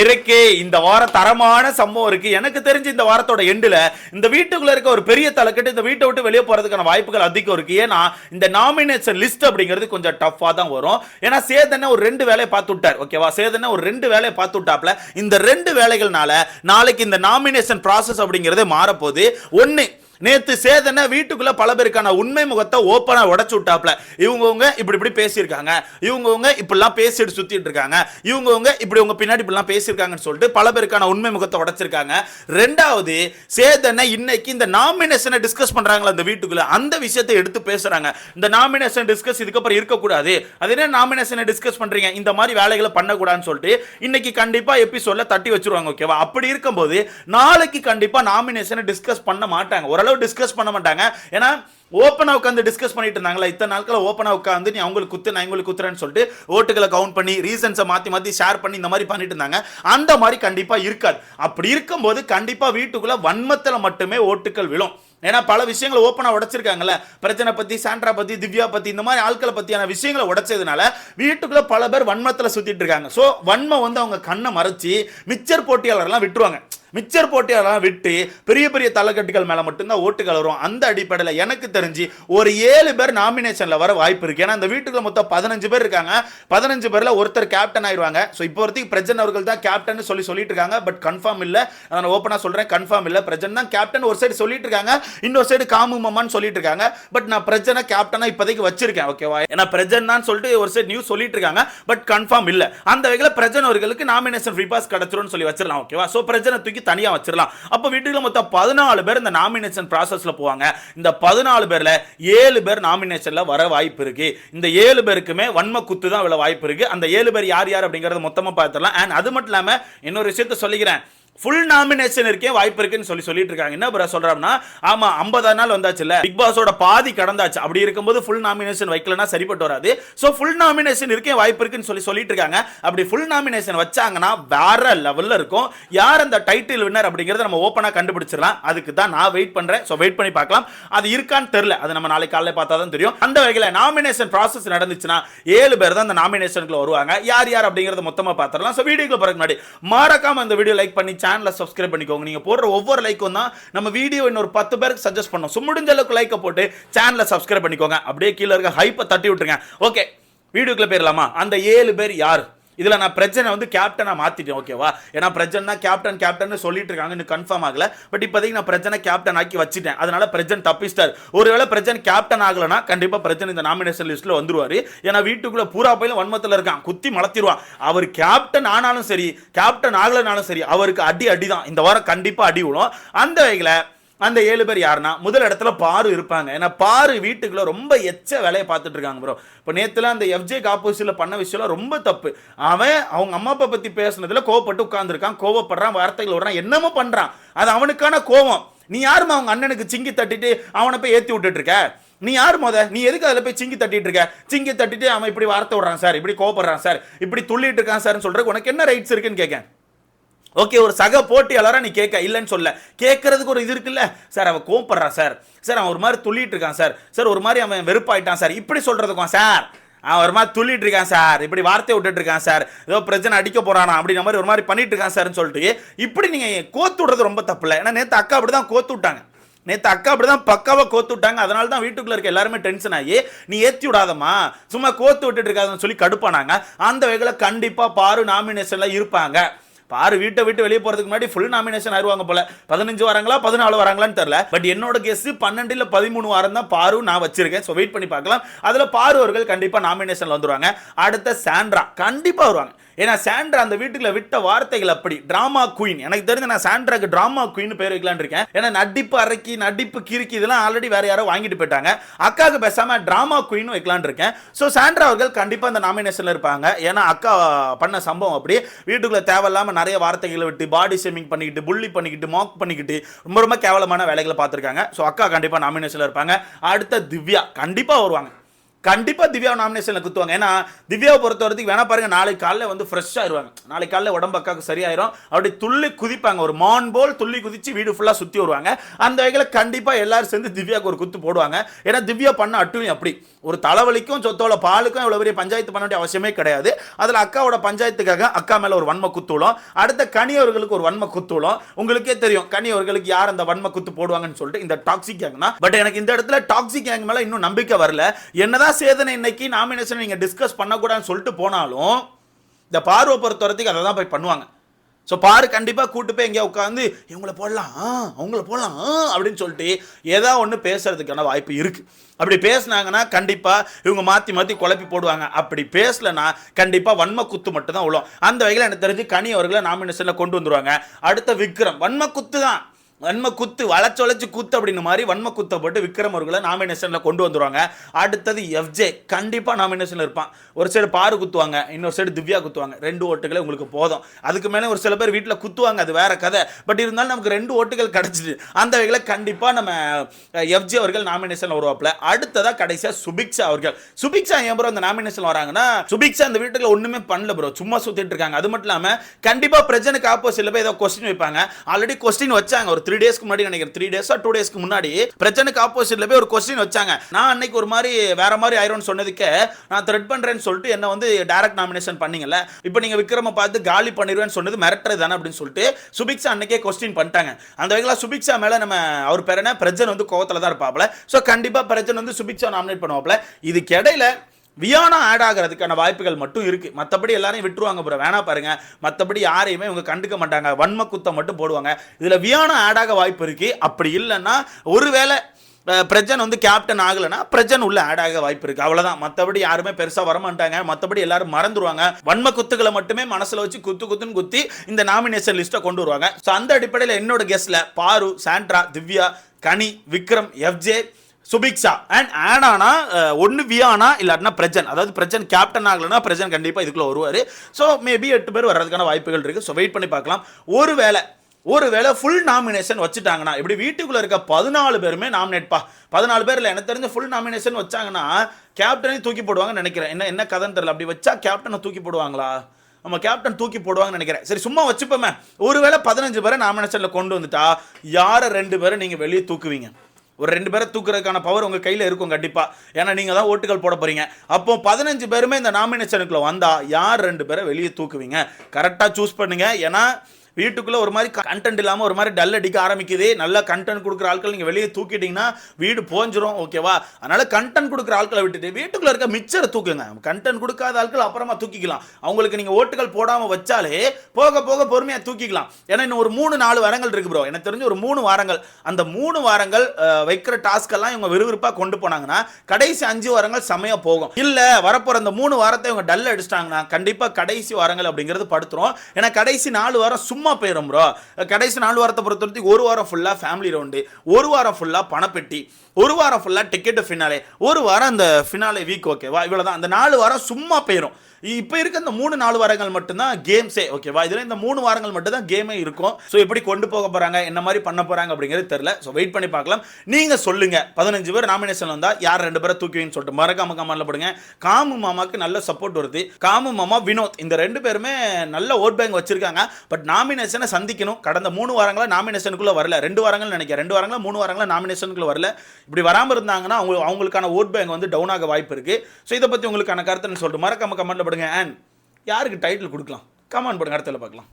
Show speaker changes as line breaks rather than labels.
இருக்கு இந்த வாரம் தரமான சம்பவம் இருக்கு. எனக்கு தெரிஞ்சு இந்த வாரத்தோட எண்டுல இந்த வீட்டுக்குள்ள இருக்க ஒரு பெரிய தலைக்கட்டு இந்த வீட்டை விட்டு வெளியே போறதுக்கான வாய்ப்புகள் அதிகம் இருக்கு. ஏன்னா இந்த நாமினேஷன் லிஸ்ட் அப்படிங்கிறது கொஞ்சம் டஃபா தான் வரும். ஏன்னா சேதனை ஒரு ரெண்டு வேலையை பார்த்து விட்டார் ஓகேவா சேதனை ஒரு ரெண்டு வேலையை பார்த்து விட்டாப்ல இந்த ரெண்டு வேலைகள்னால நாளைக்கு இந்த நாமினேஷன் ப்ராசஸ் அப்படிங்கிறது மாறப்போகுது. ஒன்று நேத்து சேதனை வீட்டுக்குள்ள பல பேருக்கான உண்மை முகத்தை ஓப்பனா உடச்சு விட்டாப்ல இவங்கவுங்க இப்படி இப்படி பேசியிருக்காங்க. இவங்கவுங்க இப்படிலாம் பேசிட்டு சுத்திட்டு இருக்காங்க. இவங்கவுங்க இப்படி உங்க பின்னாடி இப்படிலாம் பேசியிருக்காங்கன்னு சொல்லிட்டு பல பேருக்கான உண்மை முகத்தை உடைச்சிருக்காங்க. ரெண்டாவது சேதனை இன்னைக்கு இந்த நாமினேஷனை டிஸ்கஸ் பண்றாங்களா அந்த வீட்டுக்குள்ள. அந்த விஷயத்தை எடுத்து பேசுறாங்க. இந்த நாமினேஷன் டிஸ்கஸ் இதுக்கப்புறம் இருக்கக்கூடாது. அது என்ன நாமினேஷனை டிஸ்கஸ் பண்றீங்க? இந்த மாதிரி வேலைகளை பண்ணக்கூடாதுன்னு சொல்லிட்டு இன்னைக்கு கண்டிப்பா எபிசோட்ல தட்டி வச்சிருவாங்க ஓகேவா அப்படி இருக்கும்போது நாளைக்கு கண்டிப்பா நாமினேஷனை டிஸ்கஸ் பண்ண மாட்டாங்க. ஓரளவு டிஸ்கஸ் பண்ண மாட்டாங்க. ஏன்னா ஓப்பனாக உட்காந்து டிஸ்கஸ் பண்ணிட்டு இருந்தாங்களா இத்தனை நாட்கள் ஓப்பனாக உட்காந்து நீ அவங்களுக்கு குத்து நான் இவங்களுக்கு குத்துறேன்னு சொல்லிட்டு ஓட்டுகளை கவுண்ட் பண்ணி ரீசன்ஸை மாற்றி மாற்றி ஷேர் பண்ணி இந்த மாதிரி பண்ணிட்டு இருந்தாங்க. அந்த மாதிரி கண்டிப்பாக இருக்காது. அப்படி இருக்கும்போது கண்டிப்பாக வீட்டுக்குள்ளே வன்மத்தில் மட்டுமே ஓட்டுகள் விழும். ஏன்னா பல விஷயங்களை ஓப்பனாக உடச்சிருக்காங்கல்ல. பிரச்சனை பற்றி சாண்ட்ரா பத்தி திவ்யா பத்தி இந்த மாதிரி ஆட்களை பற்றியான விஷயங்களை உடைச்சதுனால வீட்டுக்குள்ளே பல பேர் வன்மத்தில் சுற்றிட்டு இருக்காங்க. ஸோ வன்மை வந்து அவங்க கண்ணை மறைச்சி மிச்சர் போட்டியாளர்லாம் விட்டுருவாங்க. மிச்சர் போட்டியெல்லாம் விட்டு பெரிய பெரிய தலைக்கட்டுகள் மேலே மட்டும்தான் ஓட்டுகள் வரும் அந்த அடிப்படையில் எனக்கு தெரிஞ்சு ஒரு ஏழு பேர் நாமினேஷனில் வர வாய்ப்பு இருக்குது ஏன்னா அந்த வீட்டுக்குள்ள மொத்தம் பதினஞ்சு பேர் இருக்காங்க. பதினஞ்சு பேரில் ஒருத்தர் கேப்டன் ஆயிடுவாங்க ஸோ இப்போ வரைக்கும் பிரஜன் அவர்கள் தான் கேப்டன் சொல்லி சொல்லிட்டு இருக்காங்க. பட் கன்ஃபார்ம் இல்லை. நான் ஓப்பனாக சொல்கிறேன் கன்ஃபார்ம் இல்லை. பிரஜன் தான் கேப்டன் ஒரு சைடு சொல்லிட்டு இருக்காங்க. இன்னொரு சைடு காமு மம்மான்னு சொல்லிட்டு இருக்காங்க. பட் நான் பிரஜனை கேப்டனாக இப்போதைக்கு வச்சிருக்கேன். ஓகேவா ஏன்னா பிரஜன் தான் சொல்லிட்டு ஒரு சைடு நியூஸ் சொல்லிட்டு இருக்காங்க. பட் கன்ஃபார்ம் இல்லை. அந்த வகையில் பிரஜன் அவர்களுக்கு நாமினேஷன் ஃப்ரீ பாஸ் கிடச்சிரும்னு சொல்லி வச்சிடலாம். ஓகேவா ஸோ பிரஜனை தூக்கி தனியா வச்சிடலாம் அப்போ வீட்டுக்கு மொத்தம் பதினாலு பேர் இந்த நாமினேஷன் ப்ராசஸில் போவாங்க. இந்த பதினாலு பேர்ல ஏழு பேர் நாமினேஷன்ல வர வாய்ப்பு இருக்கு. இந்த ஏழு பேருக்குமே வன்ம குத்து தான் விழ வாய்ப்பு இருக்கு. அந்த ஏழு பேர் யார் யார் அப்படிங்கறத மொத்தமா பார்த்துடலாம். அண்ட் அது மட்டும் இல்லாம இன்னொரு விஷயத்த சொல்லிக்கிறேன். ஃபுல் நாமினேஷன் இருக்கே வாய்ப்பு இருக்குன்னு சொல்லி சொல்லிட்டு இருக்காங்க. என்ன ப்ரோ சொல்றாங்கன்னா ஆமா 50 நாள் வந்தாச்சுல்ல. பிக் பாஸோட பாதி கடந்தாச்சு. அப்படி இருக்கும்போது ஃபுல் நாமினேஷன் வைக்கலனா சரிப்பட்டு வராது. ஸோ ஃபுல் நாமினேஷன் இருக்கே வாய்ப்பு இருக்குன்னு சொல்லி சொல்லிட்டு இருக்காங்க. அப்படி ஃபுல் நாமினேஷன் வச்சாங்கன்னா வேற லெவல்ல இருக்கும். யார் அந்த டைட்டில் வின்னர் அப்படிங்கறத நம்ம ஓப்பனா கண்டுபிடிச்சிடலாம். அதுக்கு தான் நான் வெயிட் பண்றேன். ஸோ வெயிட் பண்ணி பார்க்கலாம். அது இருக்கான்னு தெரியல. அது நம்ம நாளைக்கு காலையில பார்த்தா தான் தெரியும். அந்த வகையில் நாமினேஷன் ப்ராசஸ் நடந்துச்சுன்னா ஏழு பேர் தான் அந்த நாமினேஷனுக்குள்ள வருவாங்க. யார் யார் அப்படிங்கறத மொத்தமா பார்த்துடலாம். ஸோ வீடியோக்கு பிறகு முன்னாடி மறக்காம இந்த வீடியோ லைக் பண்ணி சேனலை சப்ஸ்கிரைப் பண்ணிக்கோங்க. நீங்கள் போடுற ஒவ்வொரு லைக்கும் தான் நம்ம வீடியோ இன்னொரு பத்து பேருக்கு சஜஸ்ட் பண்ணோம். ஸோ முடிஞ்ச அளவுக்கு லைக்கை போட்டு சேனலை சப்ஸ்கிரைப் பண்ணிக்கோங்க. அப்படியே கீழே இருக்க ஹைப்பை தட்டி விட்டுருங்க. ஓகே வீடியோக்குள்ள போயிடலாமா? அந்த ஏழு பேர் யார்? இதில் நான் பிரச்சனை வந்து கேப்டனாக மாற்றிட்டேன் ஓகேவா ஏன்னா பிரச்சனை கேப்டன் கேப்டன் சொல்லிட்டு இருக்காங்க இன்னும் கன்ஃபார்ம் ஆகல. பட் இப்போதைக்கு நான் பிரச்சனை கேப்டன் ஆக்கி வச்சுட்டேன். அதனால பிரச்சனை தப்பிஸ்டார் ஒருவேளை பிரச்சனை கேப்டன் ஆகலைன்னா கண்டிப்பாக பிரச்சனை இந்த நாமினேஷன் லிஸ்ட்டில் வந்துருவார். ஏன்னா வீட்டுக்குள்ளே பூரா போயில வன்மத்துல இருக்கான். குத்தி மலத்திடுவான் அவர் கேப்டன் ஆனாலும் சரி கேப்டன் ஆகலைனாலும் சரி அவருக்கு அடி அடி தான் இந்த வாரம் கண்டிப்பாக அடி விடும் அந்த வகையில் அந்த ஏழு பேர் யாருன்னா முதல் இடத்துல பாரு இருப்பாங்க. ஏன்னா பாரு வீட்டுக்குள்ள ரொம்ப எச்ச வேலையை பார்த்துட்டு இருக்காங்க ப்ரோ இப்போ நேத்துல அந்த எஃப்ஜே ஆப்போசிட்ல பண்ண விஷயம்லாம் ரொம்ப தப்பு. அவன் அவங்க அம்மா அப்பா பத்தி பேசுனதுல கோவப்பட்டு உட்காந்துருக்கான் கோவப்படுறான் வார்த்தைகள் விடுறான் என்னமோ பண்றான். அது அவனுக்கான கோவம். நீ யாருமா அவங்க அண்ணனுக்கு சிங்கி தட்டிட்டு அவனை போய் ஏத்தி விட்டுட்டு இருக்க? நீ யார் மொத? நீ எதுக்கு அதில் போய் சிங்கி தட்டிட்டு இருக்க? சிங்கி தட்டிட்டு அவன் இப்படி வார்த்தை விடுறான் சார் இப்படி கோவப்படுறான் சார் இப்படி துள்ளிட்டு இருக்கான் சார்னு சொல்றதுக்கு உனக்கு என்ன ரைட்ஸ் இருக்குன்னு கேட்க ஓகே ஒரு சக போட்டியாளராக நீ கேட்க இல்லைன்னு சொல்ல. கேட்கறதுக்கு ஒரு இது இருக்குல்ல. சார் அவன் கோவப்படுறான் சார். சார் அவன் ஒரு மாதிரி துள்ளிட்டு இருக்கான் சார். சார் ஒரு மாதிரி அவன் வெறுப்பாயிட்டான் சார். இப்படி சொல்கிறதுக்கும் சார். அவன் ஒரு மாதிரி துள்ளிட்டு இருக்கான் சார். இப்படி வார்த்தை விட்டுட்டு இருக்கான் சார். ஏதோ பிரச்சனை அடிக்க போறானா அப்படின்ற மாதிரி ஒரு மாதிரி பண்ணிட்டு இருக்கான் சார்னு சொல்லிட்டு இப்படி நீங்க கோத்து விடுறது ரொம்ப தப்பு இல்லை ஏன்னா நேற்று அக்கா அப்படி தான் கோத்து விட்டாங்க. நேற்று அக்கா அப்படி தான் பக்காவாக கோத்து விட்டாங்க. அதனால தான் வீட்டுக்குள்ளே இருக்க எல்லாருமே டென்ஷன் ஆகி நீ ஏற்றி விடாதம்மா. சும்மா கோத்து விட்டுட்டு இருக்காதுன்னு சொல்லி கடுப்பானாங்க. அந்த வகையில் கண்டிப்பாக பாரு நாமினேஷனில் இருப்பாங்க. பாரு வீட்டை விட்டு வெளியே போகிறதுக்கு முன்னாடி ஃபுல் நாமினேஷன் ஆயிருவாங்க போல. பதினஞ்சு வராங்களா பதினாலு வராங்களான்னு தெரில பட் என்னோட கெஸ் பன்னெண்டு இல்லை பதிமூணு வாரம் தான் பாரு நான் வச்சிருக்கேன். ஸோ வெயிட் பண்ணி பார்க்கலாம். அதில் பாரு அவர்கள் கண்டிப்பாக நாமினேஷனில் வந்துருவாங்க. அடுத்த சாண்ட்ரா கண்டிப்பாக வருவாங்க. ஏன்னா சாண்ட்ரா அந்த வீட்டுக்குள்ள விட்ட வார்த்தைகள் அப்படி. டிராமா குயின் எனக்கு தெரிஞ்சு நான் சாண்ட்ராக்கு டிராமா குயின் பேர் வைக்கலான்னு இருக்கேன். ஏன்னா நடிப்பு அரக்கி நடிப்பு கிறுக்கி இதெல்லாம் ஆல்ரெடி வேற யாரோ வாங்கிட்டு போயிட்டாங்க. அக்காவுக்கு பேசாம டிராமா குயின் வைக்கலான்னு இருக்கேன். ஸோ சாண்ட்ரா அவர்கள் கண்டிப்பா அந்த நாமினேஷன்ல இருப்பாங்க. ஏன்னா அக்கா பண்ண சம்பவம் அப்படி. வீட்டுக்குள்ள தேவையில்லாம நிறைய வார்த்தைகளை விட்டு பாடி ஷேமிங் பண்ணிக்கிட்டு புள்ளி பண்ணிக்கிட்டு மாக் பண்ணிக்கிட்டு ரொம்ப ரொம்ப கேவலமான வேலைகளை பார்த்துருக்காங்க. ஸோ அக்கா கண்டிப்பா நாமினேஷன்ல இருப்பாங்க. அடுத்த திவ்யா கண்டிப்பா வருவாங்க. கண்டிப்பா திவ்யா நாமினேஷனில் குத்துவாங்க. ஏன்னா திவ்யாவை பொறுத்த வரைக்கும் வேணா பாருங்க நாளைக்கு காலைல வந்து ஃப்ரெஷ்ஷாக ஆயிருவாங்க நாளைக்கு காலைல உடம்பு அக்காவுக்கு சரியாயிரும். அப்படி துள்ளி குதிப்பாங்க. ஒரு மான் போல் துள்ளி குதித்து வீடு ஃபுல்லாக சுற்றி வருவாங்க. அந்த வகையில் கண்டிப்பாக எல்லாரும் சேர்ந்து திவ்யாவுக்கு ஒரு குத்து போடுவாங்க. ஏன்னா திவ்யா பண்ண அட்டுமே அப்படி. ஒரு தலைவலிக்கும் சொத்தோட பாலுக்கும் இவ்வளோ பெரிய பஞ்சாயத்து பண்ண வேண்டிய அவசியமே கிடையாது. அதில் அக்காவோட பஞ்சாயத்துக்காக அக்கா மேலே ஒரு வன்ம குத்துளம் அடுத்த கனியவர்களுக்கு ஒரு வன்ம குத்துளம் உங்களுக்கே தெரியும் கனியவர்களுக்கு யார் அந்த வன்ம குத்து போடுவாங்கன்னு சொல்லிட்டு இந்த டாக்ஸிக் கேங் தான். பட் எனக்கு இந்த இடத்துல டாக்ஸிக் கேங் மேலே இன்னும் நம்பிக்கை வரல. என்னதான் சேதனை இன்னைக்கு நாமினேஷன் நீங்கள் டிஸ்கஸ் பண்ணக்கூடாதுன்னு சொல்லிட்டு போனாலும் இந்த பார்வை பொறுத்தவரத்துக்கு வரைக்கும் அதை தான் போய் பண்ணுவாங்க. ஸோ பாரு கண்டிப்பாக கூட்டு போய் எங்கேயா உட்காந்து இவங்கள போடலாம் அவங்கள போடலாம் அப்படின்னு சொல்லிட்டு ஏதோ ஒன்று பேசுறதுக்கான வாய்ப்பு இருக்கு. அப்படி பேசுனாங்கன்னா கண்டிப்பாக இவங்க மாற்றி மாற்றி குழப்பி போடுவாங்க. அப்படி பேசலனா கண்டிப்பாக வன்ம குத்து மட்டும் தான் விழும் அந்த வகையில் எனக்கு தெரிஞ்சு கனி அவர்களை நாமினேஷனில் கொண்டு வந்துருவாங்க. அடுத்த விக்ரம் வன்ம குத்து தான் வன்ம குத்து வளச்சொலைச்சு குத்து அப்படின்னு மாதிரி வன்ம குத்தை போட்டு விக்ரம் அவர்களை நாமினேஷனில் கொண்டு வந்துருவாங்க. அடுத்தது எஃப்ஜே கண்டிப்பாக நாமினேஷனில் இருப்பான். ஒரு சைடு பாரு குத்துவாங்க இன்னொரு சைடு திவ்யா குத்துவாங்க. ரெண்டு ஓட்டுகளே உங்களுக்கு போதும். அதுக்கு மேலே ஒரு சில பேர் வீட்டில் குத்துவாங்க அது வேற கதை. பட் இருந்தாலும் நமக்கு ரெண்டு ஓட்டுகள் கிடச்சிது. அந்த வகையில் கண்டிப்பாக நம்ம எஃப்ஜே அவர்கள் நாமினேஷனில் வருவாப்புல. அடுத்ததாக கடைசியாக சுபிக்ஷா அவர்கள். சுபிக்ஷா ஏன் ப்ரோ அந்த நாமினேஷன் வராங்கன்னா சுபிக்ஷா அந்த வீட்டுக்குள்ள ஒன்றுமே பண்ணல ப்ரோ சும்மா சுற்றிட்டு இருக்காங்க. அது மட்டும் இல்லாமல் கண்டிப்பாக பிரச்சனைக்கு ஆப்போசிட்ல போய் ஏதோ கொஸ்டின் வைப்பாங்க. ஆல்ரெடி கொஸ்டின் வச்சாங்க ஒரு த்ரீ டேஸ்க்கு முன்னாடி நினைக்கிறேன். த்ரீ டேஸா டூ டேஸ்க்கு முன்னாடி பிரச்சனைக்கு ஆப்போசிட்ல போய் ஒரு கொஸ்டின் வச்சாங்க. நான் அன்னைக்கு ஒரு மாதிரி வேற மாதிரி ஆயிரும்னு சொன்னதுக்கு நான் த்ரெட் பண்றேன்னு சொல்லிட்டு என்ன வந்து டைரக்ட் நாமினேஷன் பண்ணீங்கல்ல. இப்போ நீங்க விக்ரம பார்த்து காலி பண்ணிடுவேன்னு சொன்னது மிரட்டுறது தானே அப்படின்னு சொல்லிட்டு சுபிக்ஷா அன்னைக்கே கொஸ்டின் பண்ணிட்டாங்க. அந்த வகையில் சுபிக்ஷா மேல நம்ம அவர் பேர் என்ன? பிரஜன் வந்து கோவத்தில் தான் இருப்பாப்ல ஸோ கண்டிப்பா பிரஜன் வந்து சுபிக்ஷா நாமினேட் பண்ணுவாப்ல இதுக்கு இடையில வியானா ஆட் ஆகிறதுக்கான வாய்ப்புகள் மட்டும் இருக்குது மற்றபடி எல்லாரையும் விட்டுருவாங்க ப்ரோ வேணா பாருங்க. மற்றபடி யாரையுமே இவங்க கண்டுக்க மாட்டாங்க. வன்ம குத்தம் மட்டும் போடுவாங்க. இதில் வியானா ஆட் ஆக வாய்ப்பு இருக்குது அப்படி இல்லைன்னா ஒருவேளை பிரஜன் வந்து கேப்டன் ஆகலைன்னா பிரஜன் உள்ள ஆட் ஆக வாய்ப்பு இருக்கு. அவ்வளோதான் மற்றபடி யாருமே பெருசாக வரமாட்டாங்க. மற்றபடி எல்லாரும் மறந்துடுவாங்க வன்ம குத்துக்களை மட்டுமே மனசில் வச்சு குத்து குத்துன்னு குத்தி இந்த நாமினேஷன் லிஸ்ட்டை கொண்டு வருவாங்க. ஸோ அந்த அடிப்படையில் என்னோட கெஸ்ட்டில் Paaru Sandra Divya Kani Vikram FJ Subiksha. And ஆனானா ஒன்று வியானா இல்லாட்டினா பிரஜன். அதாவது பிரஜன் கேப்டன் ஆகலைன்னா பிரஜன் கண்டிப்பாக இதுக்குள்ள வருவார். ஸோ மேபி எட்டு பேர் வர்றதுக்கான வாய்ப்புகள் இருக்குது ஸோ வெயிட் பண்ணி பார்க்கலாம். ஒருவேளை ஒருவேளை ஃபுல் நாமினேஷன் வச்சுட்டாங்கன்னா இப்படி வீட்டுக்குள்ள இருக்க பதினாலு பேருமே நாமினேட்பா பதினாலு பேர்ல எனக்கு தெரிஞ்ச ஃபுல் நாமினேஷன் வச்சாங்கன்னா கேப்டனையும் தூக்கி போடுவாங்கன்னு நினைக்கிறேன். என்ன என்ன கதைன்னு தெரியல. அப்படி வச்சா கேப்டனை தூக்கி போடுவாங்களா? நம்ம கேப்டன் தூக்கி போடுவாங்கன்னு நினைக்கிறேன். சரி சும்மா வச்சுப்போமே. ஒருவேளை பதினஞ்சு பேரை நாமினேஷனில் கொண்டு வந்துட்டா யாரை ரெண்டு பேரை நீங்கள் வெளியே தூக்குவீங்க? ஒரு ரெண்டு பேரை தூக்குறதுக்கான பவர் உங்கள் கையில் இருக்கும் கண்டிப்பாக ஏன்னா நீங்கள் தான் ஓட்டுகள் போட போகிறீங்க அப்போ பதினஞ்சு பேருமே இந்த நாமினேஷனுக்குள்ளே வந்தால் யார் ரெண்டு பேரை வெளியே தூக்குவீங்க? கரெக்டாக சூஸ் பண்ணுங்கள் ஏன்னா வீட்டுக்குள்ளே ஒரு மாதிரி கண்டென்ட் இல்லாமல் ஒரு மாதிரி டல் அடிக்க ஆரம்பிக்குது. நல்லா கண்டென்ட் கொடுக்குற ஆட்கள் நீங்கள் வெளியே தூக்கிட்டீங்கன்னா வீடு போஞ்சிரும் ஓகேவா அதனால் கண்டென்ட் கொடுக்குற ஆட்களை விட்டுட்டு வீட்டுக்குள்ளே இருக்க மிச்சரை தூக்குங்க. கண்டென்ட் கொடுக்காத ஆட்கள் அப்புறமா தூக்கிக்கலாம். அவங்களுக்கு நீங்கள் ஓட்டுகள் போடாமல் வச்சாலே போக போக பொறுமையாக தூக்கிக்கலாம். ஏன்னா இன்னும் ஒரு மூணு நாலு வாரங்கள் இருக்குது ப்ரோ எனக்கு தெரிஞ்சு ஒரு மூணு வாரங்கள். அந்த மூணு வாரங்கள் வைக்கிற டாஸ்கெல்லாம் இவங்க விறுவிறுப்பாக கொண்டு போனாங்கன்னா கடைசி அஞ்சு வாரங்கள் செமையா போகும். இல்லை வரப்போகிற அந்த மூணு வாரத்தை இவங்க டல் அடிச்சிட்டாங்கன்னா கண்டிப்பாக கடைசி வாரங்கள் அப்படிங்கிறது படுத்துரும். ஏன்னா கடைசி நாலு வாரம் சும்மா போயிடும் ப்ரோ கடைசி நாலு வாரத்தை பொறுத்த வரைக்கும் ஒரு வாரம் ஃபுல்லாக ஃபேமிலி ரவுண்டு ஒரு வாரம் ஃபுல்லாக பணப்பெட்டி ஒரு வாரம் ஃபுல்லாக டிக்கெட்டு ஃபினாலே ஒரு வாரம் அந்த ஃபினாலே வீக் ஓகேவா இவ்வளோதான் அந்த நாலு வாரம் சும்மா போயிடும் இப்போ இருக்க இந்த மூணு நாலு வாரங்கள் மட்டும்தான் கேம்ஸே ஓகேவா இதில் இந்த மூணு வாரங்கள் மட்டும் தான் கேமே இருக்கும். ஸோ எப்படி கொண்டு போக போகிறாங்க என்ன மாதிரி பண்ண போகிறாங்க அப்படிங்கிறது தெரில ஸோ வெயிட் பண்ணி பார்க்கலாம். நீங்கள் சொல்லுங்கள் பதினஞ்சு பேர் நாமினேஷன் வந்தால் யார் ரெண்டு பேரை தூக்குவீங்கன்னு சொல்லிட்டு மறக்காம கமெண்ட்ல போடுங்க. காமு மாமாவுக்கு நல்ல சப்போர்ட் வருது. காமு மாமா வினோத் இந்த ரெண்டு பேருமே நல்ல ஓட் பேங்க் வச்சிருக்காங்க. பட் நாமினேஷனை சந்திக்கணும். கடந்த மூணு வாரங்களாக நாமினேஷனுக்குள்ளே வரல. ரெண்டு வாரங்கள் நினைக்கிறேன். ரெண்டு வாரங்களா மூணு வாரங்களா நாமினேஷனுக்குள்ளே வரல. இப்படி வராமல் இருந்தாங்கன்னா அவங்க அவங்களுக்கான ஓட் பேங்க் வந்து டவுன் ஆக வாய்ப்பு இருக்குது ஸோ இதை பற்றி உங்களுக்கான கருத்துன்னு சொல்லிட்டு மறக்காம கமெண்ட்ல பண்ணுங்கள் அண்ட் யாருக்கு டைட்டில் கொடுக்கலாம்? கமான் போடுங்க அடுத்தல பார்க்கலாம்.